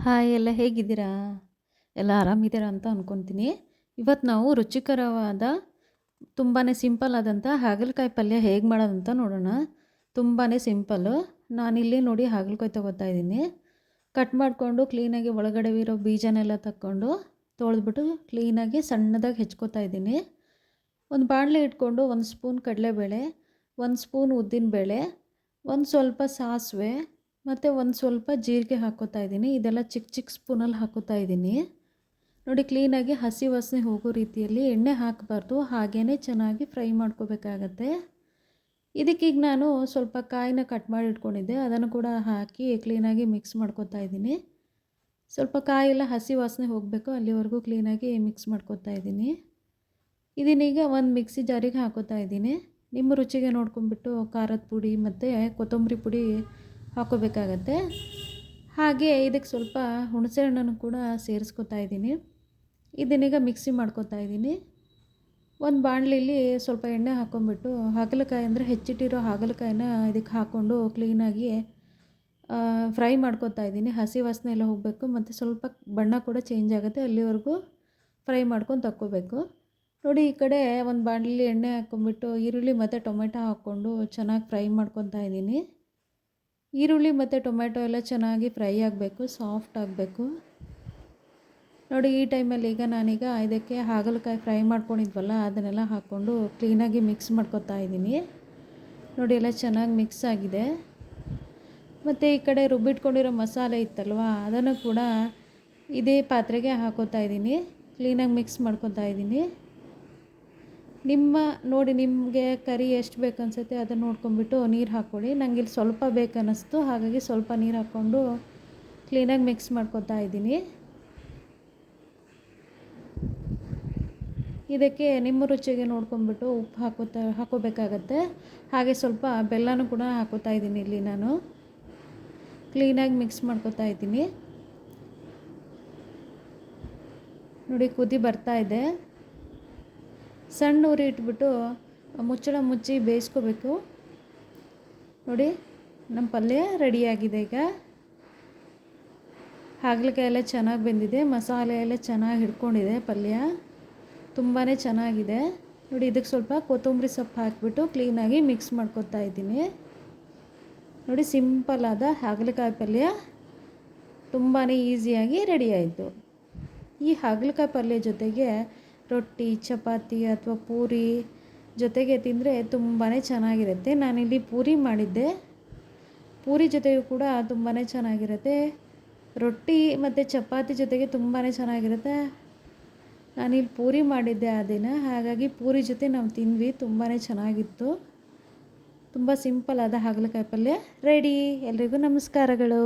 Hi ಎಲ್ಲ ಹೇಗಿದ್ದೀರಾ? ಎಲ್ಲ ಆರಾಮಿದ್ದೀರಾ ಅಂತ ಅಂದ್ಕೊತೀನಿ. ಇವತ್ತು ನಾವು ರುಚಿಕರವಾದ ತುಂಬಾ ಸಿಂಪಲ್ ಆದಂಥ ಹಾಗಲಕಾಯಿ ಪಲ್ಯ ಹೇಗೆ ಮಾಡೋದಂತ ನೋಡೋಣ. ತುಂಬಾ ಸಿಂಪಲ್ಲು. ನಾನಿಲ್ಲಿ ನೋಡಿ ಹಾಗಲಕಾಯಿ ತೊಗೋತಾ ಇದ್ದೀನಿ. ಕಟ್ ಮಾಡಿಕೊಂಡು ಕ್ಲೀನಾಗಿ ಒಳಗಡೆ ಇರೋ ಬೀಜನೆಲ್ಲ ತಕ್ಕೊಂಡು ತೊಳೆದ್ಬಿಟ್ಟು ಕ್ಲೀನಾಗಿ ಸಣ್ಣದಾಗಿ ಹೆಚ್ಕೋತಾ ಇದ್ದೀನಿ. ಒಂದು ಬಾಣಲೆ ಇಟ್ಕೊಂಡು ಒಂದು ಸ್ಪೂನ್ ಕಡಲೆಬೇಳೆ, ಒಂದು ಸ್ಪೂನ್ ಉದ್ದಿನಬೇಳೆ, ಒಂದು ಸ್ವಲ್ಪ ಸಾಸಿವೆ ಮತ್ತು ಒಂದು ಸ್ವಲ್ಪ ಜೀರಿಗೆ ಹಾಕೋತಾ ಇದ್ದೀನಿ. ಇದೆಲ್ಲ ಚಿಕ್ಕ ಚಿಕ್ಕ ಸ್ಪೂನಲ್ಲಿ ಹಾಕೋತಾ ಇದ್ದೀನಿ. ನೋಡಿ ಕ್ಲೀನಾಗಿ ಹಸಿ ವಾಸನೆ ಹೋಗೋ ರೀತಿಯಲ್ಲಿ ಎಣ್ಣೆ ಹಾಕಬಾರ್ದು. ಹಾಗೇ ಚೆನ್ನಾಗಿ ಫ್ರೈ ಮಾಡ್ಕೋಬೇಕಾಗತ್ತೆ. ಇದಕ್ಕೀಗ ನಾನು ಸ್ವಲ್ಪ ಕಾಯಿನ ಕಟ್ ಮಾಡಿ ಇಟ್ಕೊಂಡಿದ್ದೆ. ಅದನ್ನು ಕೂಡ ಹಾಕಿ ಕ್ಲೀನಾಗಿ ಮಿಕ್ಸ್ ಮಾಡ್ಕೋತಾ ಇದ್ದೀನಿ. ಸ್ವಲ್ಪ ಕಾಯೆಲ್ಲ ಹಸಿ ವಾಸನೆ ಹೋಗಬೇಕು. ಅಲ್ಲಿವರೆಗೂ ಕ್ಲೀನಾಗಿ ಮಿಕ್ಸ್ ಮಾಡ್ಕೋತಾ ಇದ್ದೀನಿ. ಇದನ್ನೀಗ ಒಂದು ಮಿಕ್ಸಿ ಜಾರಿಗೆ ಹಾಕೋತಾ ಇದ್ದೀನಿ. ನಿಮ್ಮ ರುಚಿಗೆ ನೋಡ್ಕೊಂಬಿಟ್ಟು ಖಾರದ ಪುಡಿ ಮತ್ತು ಕೊತ್ತಂಬರಿ ಪುಡಿ ಹಾಕೋಬೇಕಾಗತ್ತೆ ಹಾಗೆ ಇದಕ್ಕೆ ಸ್ವಲ್ಪ ಹುಣಸೆ ಹಣ್ಣನ್ನು ಕೂಡ ಸೇರಿಸ್ಕೊತಾ ಇದ್ದೀನಿ. ಇದನ್ನೀಗ ಮಿಕ್ಸಿ ಮಾಡ್ಕೊತಾ ಇದ್ದೀನಿ. ಒಂದು ಬಾಣಲಿಲಿ ಸ್ವಲ್ಪ ಎಣ್ಣೆ ಹಾಕ್ಕೊಂಬಿಟ್ಟು ಹಾಗಲಕಾಯಿ ಅಂದರೆ ಹೆಚ್ಚಿಟ್ಟಿರೋ ಹಾಗಲಕಾಯಿನ ಇದಕ್ಕೆ ಹಾಕ್ಕೊಂಡು ಕ್ಲೀನಾಗಿ ಫ್ರೈ ಮಾಡ್ಕೊತಾ ಇದ್ದೀನಿ. ಹಸಿ ವಾಸನೆ ಎಲ್ಲ ಹೋಗಬೇಕು. ಮತ್ತು ಸ್ವಲ್ಪ ಬಣ್ಣ ಕೂಡ ಚೇಂಜ್ ಆಗುತ್ತೆ ಅಲ್ಲಿವರೆಗೂ ಫ್ರೈ ಮಾಡ್ಕೊಂಡು ತಕ್ಕೋಬೇಕು. ನೋಡಿ ಈ ಕಡೆ ಒಂದು ಬಾಣಲಿ ಎಣ್ಣೆ ಹಾಕ್ಕೊಂಬಿಟ್ಟು ಈರುಳ್ಳಿ ಮತ್ತು ಟೊಮೆಟೊ ಹಾಕ್ಕೊಂಡು ಚೆನ್ನಾಗಿ ಫ್ರೈ ಮಾಡ್ಕೊತಾ ಇದ್ದೀನಿ. ಈರುಳ್ಳಿ ಮತ್ತು ಟೊಮೆಟೊ ಎಲ್ಲ ಚೆನ್ನಾಗಿ ಫ್ರೈ ಆಗಬೇಕು, ಸಾಫ್ಟ್ ಆಗಬೇಕು. ನೋಡಿ, ಈ ಟೈಮಲ್ಲಿ ಈಗ ನಾನೀಗ ಇದಕ್ಕೆ ಹಾಗಲಕಾಯಿ ಫ್ರೈ ಮಾಡ್ಕೊಂಡಿದ್ವಲ್ಲ, ಅದನ್ನೆಲ್ಲ ಹಾಕ್ಕೊಂಡು ಕ್ಲೀನಾಗಿ ಮಿಕ್ಸ್ ಮಾಡ್ಕೊತಾ ಇದ್ದೀನಿ. ನೋಡಿ, ಎಲ್ಲ ಚೆನ್ನಾಗಿ ಮಿಕ್ಸ್ ಆಗಿದೆ. ಮತ್ತು ಈ ಕಡೆ ರುಬ್ಬಿಟ್ಕೊಂಡಿರೋ ಮಸಾಲೆ ಇತ್ತಲ್ವ, ಅದನ್ನು ಕೂಡ ಇದೇ ಪಾತ್ರೆಗೆ ಹಾಕೋತಾ ಇದ್ದೀನಿ. ಕ್ಲೀನಾಗಿ ಮಿಕ್ಸ್ ಮಾಡ್ಕೊತಾ ಇದ್ದೀನಿ. ನಿಮ್ಮ ನೋಡಿ ನಿಮಗೆ ಕರಿ ಎಷ್ಟು ಬೇಕು ಅನಿಸುತ್ತೆ ಅದನ್ನು ನೋಡ್ಕೊಂಬಿಟ್ಟು ನೀರು ಹಾಕ್ಕೊಳ್ಳಿ ನನಗೆ ಇಲ್ಲಿ ಸ್ವಲ್ಪ ಬೇಕನ್ನಿಸ್ತು ಹಾಗಾಗಿ ಸ್ವಲ್ಪ ನೀರು ಹಾಕ್ಕೊಂಡು ಕ್ಲೀನಾಗಿ ಮಿಕ್ಸ್ ಮಾಡ್ಕೊತಾ ಇದ್ದೀನಿ. ಇದಕ್ಕೆ ನಿಮ್ಮ ರುಚಿಗೆ ನೋಡ್ಕೊಂಬಿಟ್ಟು ಉಪ್ಪು ಹಾಕೋತಾ, ಹಾಕೋಬೇಕಾಗತ್ತೆ. ಹಾಗೆ ಸ್ವಲ್ಪ ಬೆಲ್ಲನೂ ಕೂಡ ಹಾಕೋತಾ ಇದ್ದೀನಿ ಇಲ್ಲಿ ನಾನು. ಕ್ಲೀನಾಗಿ ಮಿಕ್ಸ್ ಮಾಡ್ಕೊತಾ ಇದ್ದೀನಿ. ನೋಡಿ, ಕುದಿ ಬರ್ತಾ ಇದೆ. ಸಣ್ಣ ಉರಿ ಇಟ್ಬಿಟ್ಟು ಮುಚ್ಚಳ ಮುಚ್ಚಿ ಬೇಯಿಸ್ಕೋಬೇಕು. ನೋಡಿ, ನಮ್ಮ ಪಲ್ಯ ರೆಡಿಯಾಗಿದೆ ಈಗ. ಹಾಗಲಕಾಯಿ ಎಲ್ಲ ಚೆನ್ನಾಗಿ ಬೆಂದಿದೆ ಮಸಾಲೆ ಎಲ್ಲ ಚೆನ್ನಾಗಿ ಹಿಡ್ಕೊಂಡಿದೆ ಪಲ್ಯ. ತುಂಬಾ ಚೆನ್ನಾಗಿದೆ. ನೋಡಿ, ಇದಕ್ಕೆ ಸ್ವಲ್ಪ ಕೊತ್ತಂಬರಿ ಸೊಪ್ಪು ಹಾಕಿಬಿಟ್ಟು ಕ್ಲೀನಾಗಿ ಮಿಕ್ಸ್ ಮಾಡ್ಕೊತಾ ಇದ್ದೀನಿ. ನೋಡಿ ಸಿಂಪಲ್ ಆದ ಹಾಗಲಕಾಯಿ ಪಲ್ಯ ತುಂಬಾ ಈಸಿಯಾಗಿ ರೆಡಿ ಆಯಿತು. ಈ ಹಾಗಲಕಾಯಿ ಪಲ್ಯ ಜೊತೆಗೆ ರೊಟ್ಟಿ, ಚಪಾತಿ ಅಥವಾ ಪೂರಿ ಜೊತೆಗೆ ತಿಂದರೆ ತುಂಬಾ ಚೆನ್ನಾಗಿರುತ್ತೆ. ನಾನಿಲ್ಲಿ ಪೂರಿ ಮಾಡಿದ್ದೆ. ಪೂರಿ ಜೊತೆಗೂ ಕೂಡ ತುಂಬಾ ಚೆನ್ನಾಗಿರುತ್ತೆ. ರೊಟ್ಟಿ ಮತ್ತು ಚಪಾತಿ ಜೊತೆಗೆ ತುಂಬಾ ಚೆನ್ನಾಗಿರುತ್ತೆ. ನಾನಿಲ್ಲಿ ಪೂರಿ ಮಾಡಿದ್ದೆ ಆ ದಿನ. ಹಾಗಾಗಿ ಪೂರಿ ಜೊತೆ ನಾವು ತಿಂದ್ವಿ. ತುಂಬಾ ಚೆನ್ನಾಗಿತ್ತು. ತುಂಬ ಸಿಂಪಲ್ ಆದ ಹಾಗಲಕಾಯಿ ಪಲ್ಯ. ರೆಡಿ. ಎಲ್ರಿಗೂ ನಮಸ್ಕಾರಗಳು.